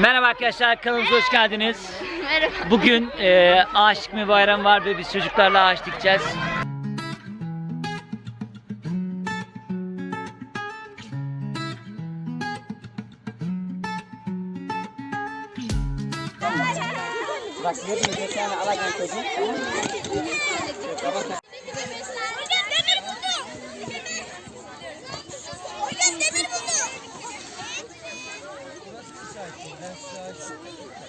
Merhaba arkadaşlar kanalımıza hoş geldiniz. Merhaba. Bugün e, ağaç dikme bayramı var ve biz çocuklarla ağaç dikeceğiz. Bak size bir geçen alacağım çocuğum. Ben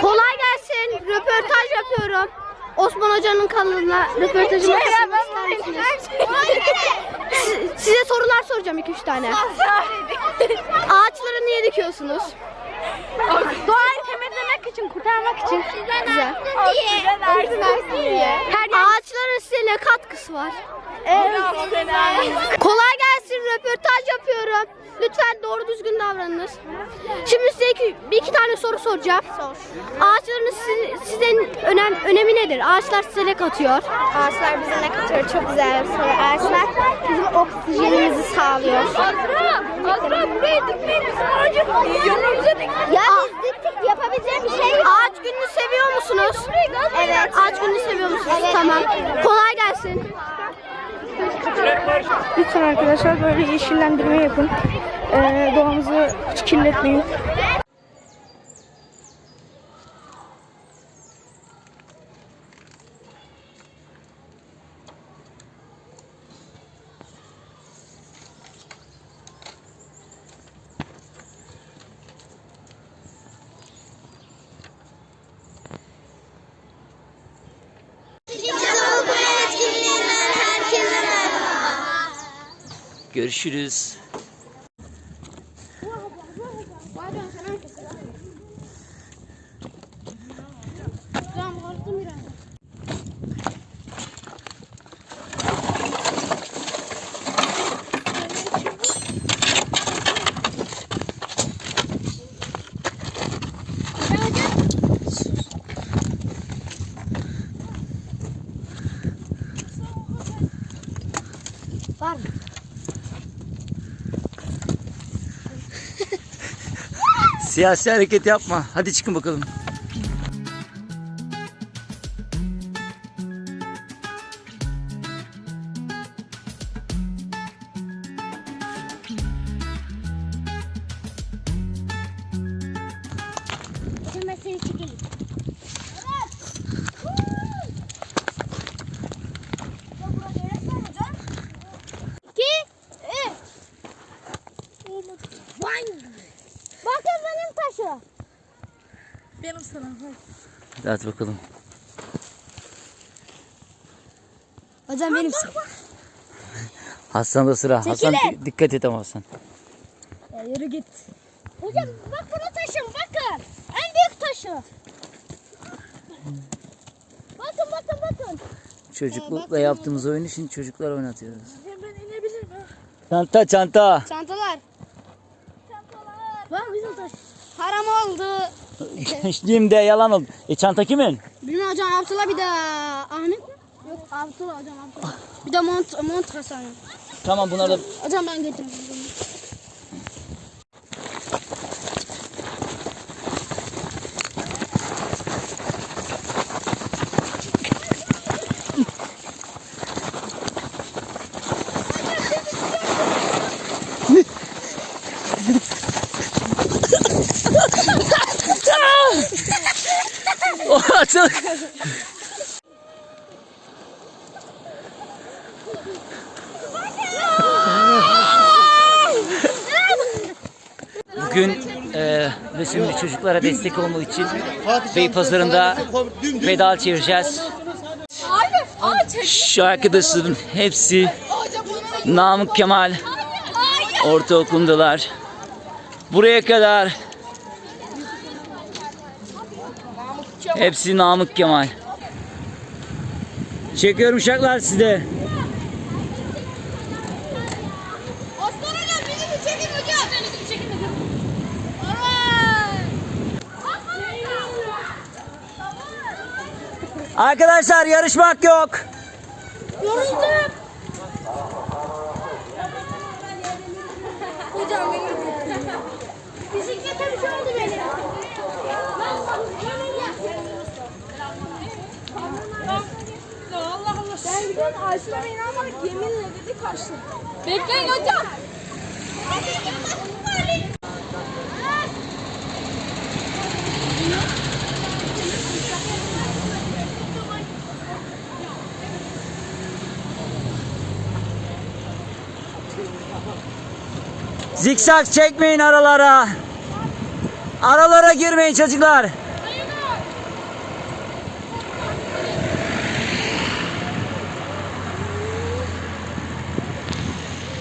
Kolay gelsin. Röportaj yapıyorum. Osman Hoca'nın kanalına röportajımı katılmak ister misiniz? Si- Size sorular soracağım 2-3 tane. Ağaçları niye dikiyorsunuz? Temizlemek için, kurtarmak için. Güzel. Ağaçların size ne katkısı var? Kolay gelsin. Röportaj yapıyorum. Lütfen doğru düzgün davranınız. Şimdi size iki, bir iki tane soru soracağım. Ağaçların size, size önem, önemi nedir? Ağaçlar size ne katıyor? Ağaçlar bize ne katıyor? Çok güzel bir soru. Ağaçlar bizim oksijenimizi sağlıyor. Azra, Azra buraya dikmeyin. Ağacı yanımıza dik. Ya biz diktik yapabileceğim bir şey yok. Ağaç gününü seviyor musunuz? Evet. Ağaç gününü seviyor musunuz? Tamam. Kolay gelsin. Lütfen arkadaşlar böyle yeşillendirme yapın. Ee, doğamızı hiç kirletmeyin. Görüşürüz. Var mı? Siyasi hareket yapma. Hadi çıkın bakalım. Hadi bakalım. Hocam benim Hasan da sıra. Hasan di- dikkat et ama Hasan. Yürü git. Hocam bak buna taşım bakın. En büyük taşı. Bakın bakın bakın. Çocuklukla yaptığımız oyunu şimdi çocuklar oynatıyoruz. Çanta çanta. Çantalar. Bak bizim taş. Haram oldu. Şimdi yalan oldu. E çanta kimin? Bilmem hocam Abdullah bir de Ahmet mi? Yok Abdullah hocam Abdullah. Bir de Mont, Mont Hasan. Tamam bunlar da Hocam ben getirdim. O açıl. Bugün e, resimli çocuklara destek olmak için Beypazarı'nda pedal çevireceğiz. Şu arkadaşların hepsi Namık Kemal ortaokulundalar. Buraya kadar. Hepsi Namık Kemal. Çekiyorum uşaklar size. Osman hocam bizi çekin hocam. Bizi çekin hocam. Arkadaşlar yarışmak yok. Yoruldum. Hocam benim. Bisiklete bir şey oldu benim. Allah Allah. Ben gidiyorum Ayşe'me inanmadık yeminle dedi kaçtı. Bekleyin hocam. Zikzak çekmeyin aralara. Aralara girmeyin çocuklar.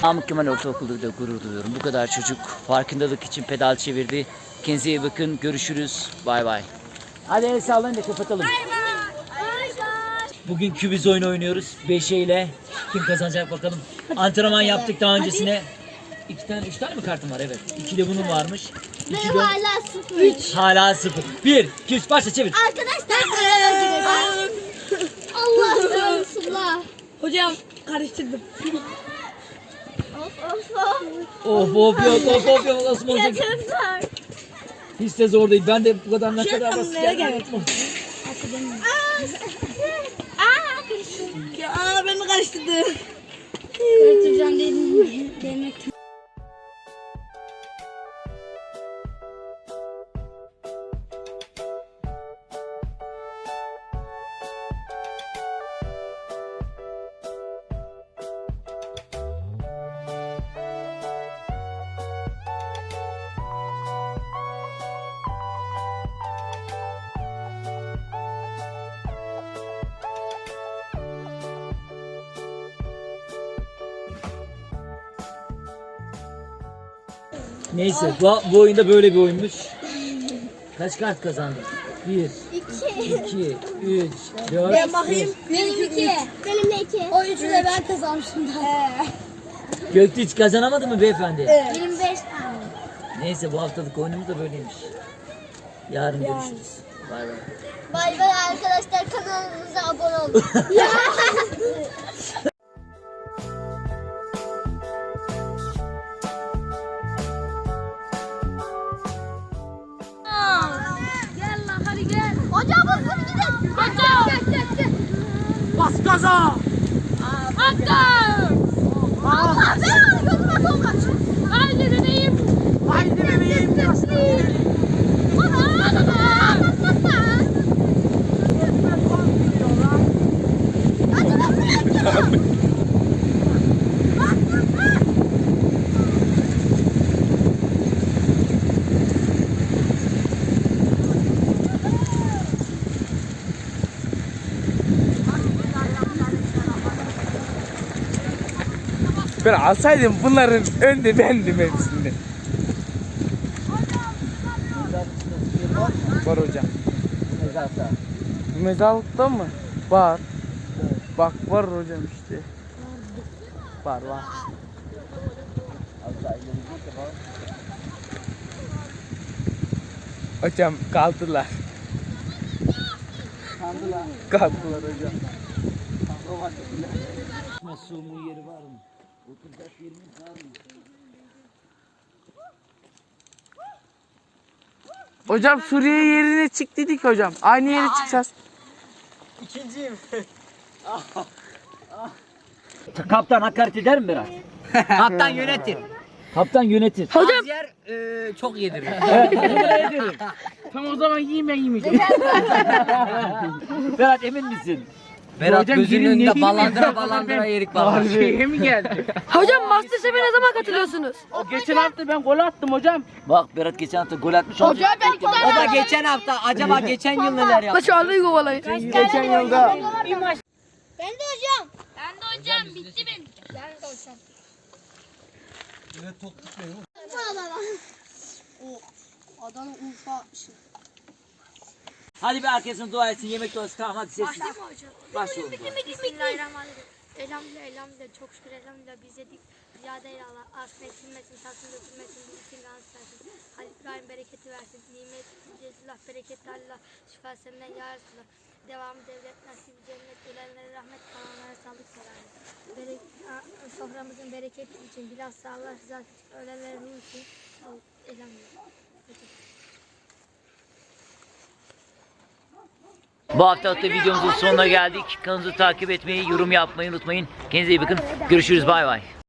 Namık Kemal Ortaokulu'da gurur duyuyorum. Bu kadar çocuk farkındalık için pedal çevirdi. Kendinize iyi bakın. Görüşürüz. Bay bay. Hadi el sallayın da kapatalım. Bugün kübiz oyunu oynuyoruz. 5 ile. Kim kazanacak bakalım. Antrenman yaptık daha öncesine. İki tane, üç tane mi kartım var? Evet. İki de bunun varmış. İki Benim de hala sıfır. hala sıfır. Bir, iki, üç, başla çevir. Arkadaşlar. Allah Allah. Hocam karıştırdım. Of of of. Of of yok, of of yok. Nasıl olacak? Çok zor. Hiç de zor değil. Ben de bu kadar ne kadar basit nereye geldi. geldik? Aa, karıştı. Aa ben mi karıştırdım? Karıştıracağım dedim. Demek. Neyse bu, bu oyunda böyle bir oyunmuş. Kaç kart kazandın? 1, İki. 2, 3, 4, Ben bakayım. Benim iki. Benim de iki. O üçü de ben kazanmıştım. Göktuğ hiç kazanamadı mı beyefendi? Benim beş tane. Neyse bu haftalık oyunumuz da böyleymiş. Yarın görüşürüz. Bay bay. Bay bay arkadaşlar kanalımıza abone olun. gel. Hocam hızlı gidin. Hocam. Gel gel gel. Bas gaza! Hatta. Allah ben gözüme son kaç. Haydi deneyim. Haydi deneyim. Ben alsaydım bunların önde bendim hepsinde. Var hocam. Mezarlıkta mı? Var. Bak var hocam işte. Var var. Hocam kaldılar. Kaldılar. Kaldılar hocam. Masumun yeri var mı? Oturacak yerimiz var mı? Hocam Suriye yerine çık dedik hocam. Aynı yere çıkacağız. Kaptan hakaret eder mi biraz? Kaptan yönetir. Kaptan yönetir. Az yer e, çok yedirir. Tam o zaman yiyeyim ben yemeyeceğim. Berat emin misin? Berat Hocam gözünün ne önünde diyeyim ballandıra ben? ballandıra yerik vallahi. şeye mi geldi? Hocam Masterchef'e ne zaman katılıyorsunuz? O geçen hafta ben gol attım hocam. Bak Berat geçen hafta gol atmış oldu. O da geçen hafta acaba geçen yıl neler yaptı? Şu anda kovalayın. Geçen yılda. Ben de hocam. Ben de hocam. Bitti benim. Ben de hocam. Yine top tutmayın. Adana, Urfa, Hadi bir herkesin dua etsin. Yemek duası tamam hadi ses. Başlayalım. Bismillahirrahmanirrahim. Elhamdülillah, elhamdülillah, çok şükür elhamdülillah biz yedik. Ziyade Allah asla eksilmesin, tatsın dökülmesin, bilsin gans versin. Halil İbrahim bereketi versin, nimet, cezullah, bereketli Allah, şifa senden ya Resulallah. Devamı devlet, nasip, cennet, ölenlere rahmet, kalanlara sağlık selam. Berek, soframızın bereketi için, bilhassa Allah rızası için, ölenlerin için, elhamdülillah. Bu hafta da videomuzun sonuna geldik. Kanalımızı takip etmeyi, yorum yapmayı unutmayın. Kendinize iyi bakın. Görüşürüz. Bay bay.